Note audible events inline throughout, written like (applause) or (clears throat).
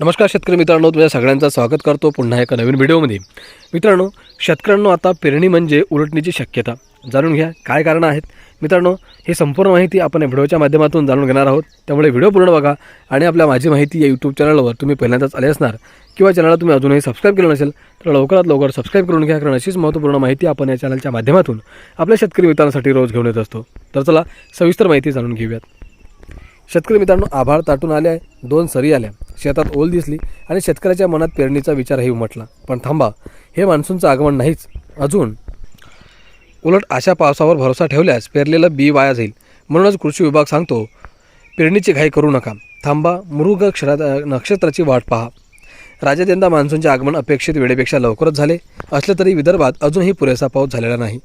नमस्कार शेतकरी मित्रांनो तुझ्या सगळ्यांचं स्वागत करतो पुन्हा एका नवीन व्हिडिओमध्ये. मित्रांनो शेतकऱ्यांनो आता पेरणी म्हणजे उलटणीची शक्यता. जाणून घ्या काय कारणं आहेत. मित्रांनो हे संपूर्ण माहिती आपण या व्हिडिओच्या माध्यमातून जाणून घेणार आहोत. त्यामुळे व्हिडिओ पूर्ण बघा आणि आपल्या माझी माहिती या यूट्यूब चॅनलवर तुम्ही पहिल्यांदाच आले असणार किंवा चॅनलला तुम्ही अजूनही सबस्क्राईब केलं नसेल तर लवकरात लवकर सबस्क्राईब करून घ्या कारण अशीच महत्त्वपूर्ण माहिती आपण या चॅनलच्या माध्यमातून आपल्या शेतकरी मित्रांसाठी रोज घेऊन येत असतो. तर चला सविस्तर माहिती जाणून घेऊयात. शेतकरी मित्रांनो आभाळ ताटून आले आहे. दोन सरी आल्या. शेतात ओल दिसली आणि शेतकऱ्याच्या मनात पेरणीचा विचारही उमटला. पण थांबा हे मान्सूनचं आगमन नाहीच. अजून उलट अशा पावसावर भरोसा ठेवल्यास पेरलेलं बी वाया जाईल. म्हणूनच कृषी विभाग सांगतो पेरणीची घाई करू नका. थांबा मृग क्षरा नक्षत्राची वाट पहा. राज्यात यंदा मान्सूनचे आगमन अपेक्षित वेळेपेक्षा लवकरच झाले. असले तरी विदर्भात अजूनही पुरेसा पाऊस झालेला नाही.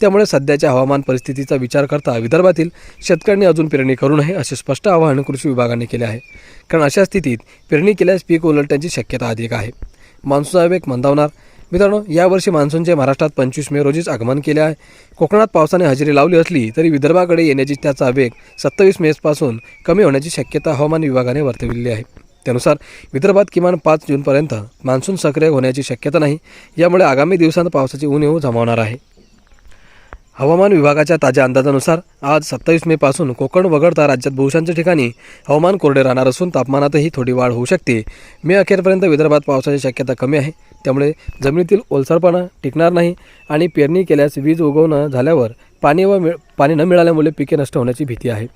त्यामुळे सध्याच्या हवामान परिस्थितीचा विचार करता विदर्भातील शेतकऱ्यांनी अजून पेरणी करू नये असे स्पष्ट आवाहन कृषी विभागाने केले आहे. कारण अशा स्थितीत पेरणी केल्यास पीक उलटण्याची शक्यता अधिक आहे. मान्सूनचा वेग मंदावणार मित्रांनो यावर्षी मान्सूनचे महाराष्ट्रात पंचवीस मे रोजीच आगमन केले आहे. कोकणात पावसाने हजेरी लावली असली तरी विदर्भाकडे येण्याची त्याचा वेग सत्तावीस मेपासून कमी होण्याची शक्यता हवामान विभागाने वर्तविली आहे. त्यानुसार विदर्भात किमान पाच जूनपर्यंत मान्सून सक्रिय होण्याची शक्यता नाही. यामुळे आगामी दिवसांत पावसाची ऊन येऊ जमावणार आहे. हवामान विभागाच्या ताज्या अंदाजानुसार आज सत्तावीस मेपासून कोकण वगळता राज्यात बहुतांश ठिकाणी हवामान कोरडे राहणार असून तापमानातही थोडी वाढ होऊ शकते. मे अखेरपर्यंत विदर्भात पावसाची शक्यता कमी आहे. त्यामुळे जमिनीतील ओलसरपणा टिकणार नाही आणि पेरणी केल्यास वीज उगवणं झाल्यावर पाणी व मिळ पाणी न मिळाल्यामुळे पिके नष्ट होण्याची भीती आहे.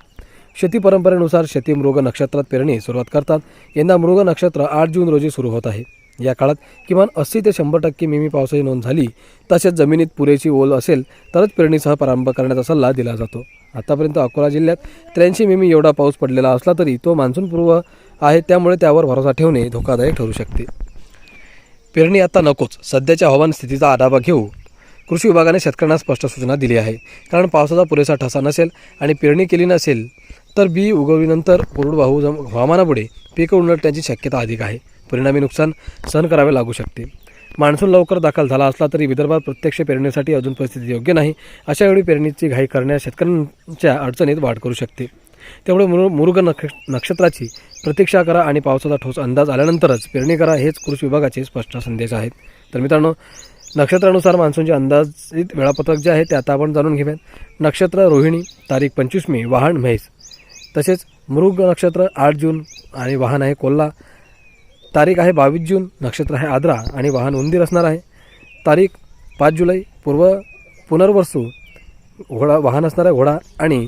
शेती परंपरेनुसार शेती मृग नक्षत्रात पेरणी सुरुवात करतात. यंदा मृग नक्षत्र आठ जून रोजी सुरू होत आहे. या काळात किमान अस्सी ते शंभर टक्के मिमी पावसाची नोंद झाली. तसेच जमिनीत पुरेशी ओल असेल तरच पेरणीसह प्रारंभ करण्याचा सल्ला दिला जातो. आतापर्यंत अकोला जिल्ह्यात त्र्याऐंशी मिमी एवढा पाऊस पडलेला असला तरी तो मान्सूनपूर्व आहे. त्यामुळे त्यावर भरोसा ठेवणे धोकादायक ठरू शकते. पेरणी आता नकोच. सध्याच्या हवामान स्थितीचा आढावा घेऊ कृषी विभागाने शेतकऱ्यांना स्पष्ट सूचना दिली आहे. कारण पावसाचा पुरेसा ठसा नसेल आणि पेरणी केली नसेल तर बी उगवलीनंतर कोरडवाहू जम हवामानापुढे पीक उलटण्याची शक्यता अधिक आहे. परिणामी नुकसान सहन करावे लागू शकते. मान्सून लवकर दाखल झाला असला तरी विदर्भात प्रत्यक्ष पेरणीसाठी अजून परिस्थिती योग्य नाही अशा वेळी पेरणीची घाई करण्यास शेतकऱ्यांच्या अडचणीत वाढ करू शकते. त्यामुळे मुर मुरुग नक्ष नक्षत्राची प्रतीक्षा करा आणि पावसाचा ठोस अंदाज आल्यानंतरच पेरणी करा हेच कृषी विभागाचे स्पष्ट संदेश आहेत. तर मित्रांनो नक्षत्रानुसार मान्सूनचे अंदाजित वेळापत्रक जे आहे ते आता आपण जाणून घेऊयात. नक्षत्र रोहिणी तारीख पंचवीस मे वाहन म्हैस तसेच मृग नक्षत्र आठ जून आणि वाहन आहे कोल्हा. तारीख आहे बावीस जून नक्षत्र आहे आद्रा आणि वाहन उंदीर असणार आहे. तारीख पाच जुलै पूर्व पुनर्वसू घोडा वाहन असणार आहे घोडा आणि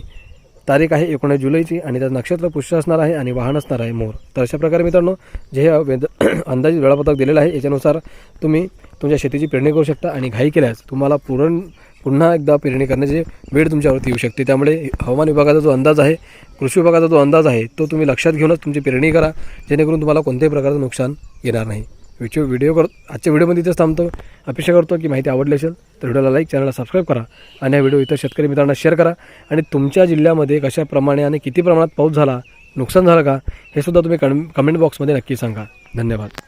तारीख आहे एकोणीस जुलैची आणि त्यात नक्षत्र पुष्य असणार आहे आणि वाहन असणार आहे मोर. तर अशा प्रकारे मित्रांनो जे हे वेद (clears throat) अंदाजित वेळापत्रक दिलेलं आहे याच्यानुसार तुम्ही तुमच्या शेतीची पेरणी करू शकता आणि घाई केल्यास तुम्हाला पुरण पुन्हा एकदा पेरणी करण्याची वेळ तुमच्यावरती येऊ शकते. त्यामुळे हवामान विभागाचा जो अंदाज आहे कृषी विभागाचा जो अंदाज आहे तो तुम्ही लक्षात घेऊनच तुमची पेरणी करा जेणेकरून तुम्हाला कोणत्याही प्रकारचं नुकसान येणार नाही. व्हिडिओ व्हिडिओ कर आजच्या व्हिडिओमध्ये इथेच थांबतो. अपेक्षा करतो की माहिती आवडली असेल तर व्हिडिओला लाईक चॅनलला सबस्क्राईब करा आणि हा व्हिडिओ इतर शेतकरी मित्रांना शेअर करा. आणि तुमच्या जिल्ह्यामध्ये कशाप्रमाणे आणि किती प्रमाणात पाऊस झाला नुकसान झालं का हे सुद्धा तुम्ही कम कमेंट बॉक्समध्ये नक्की सांगा. धन्यवाद.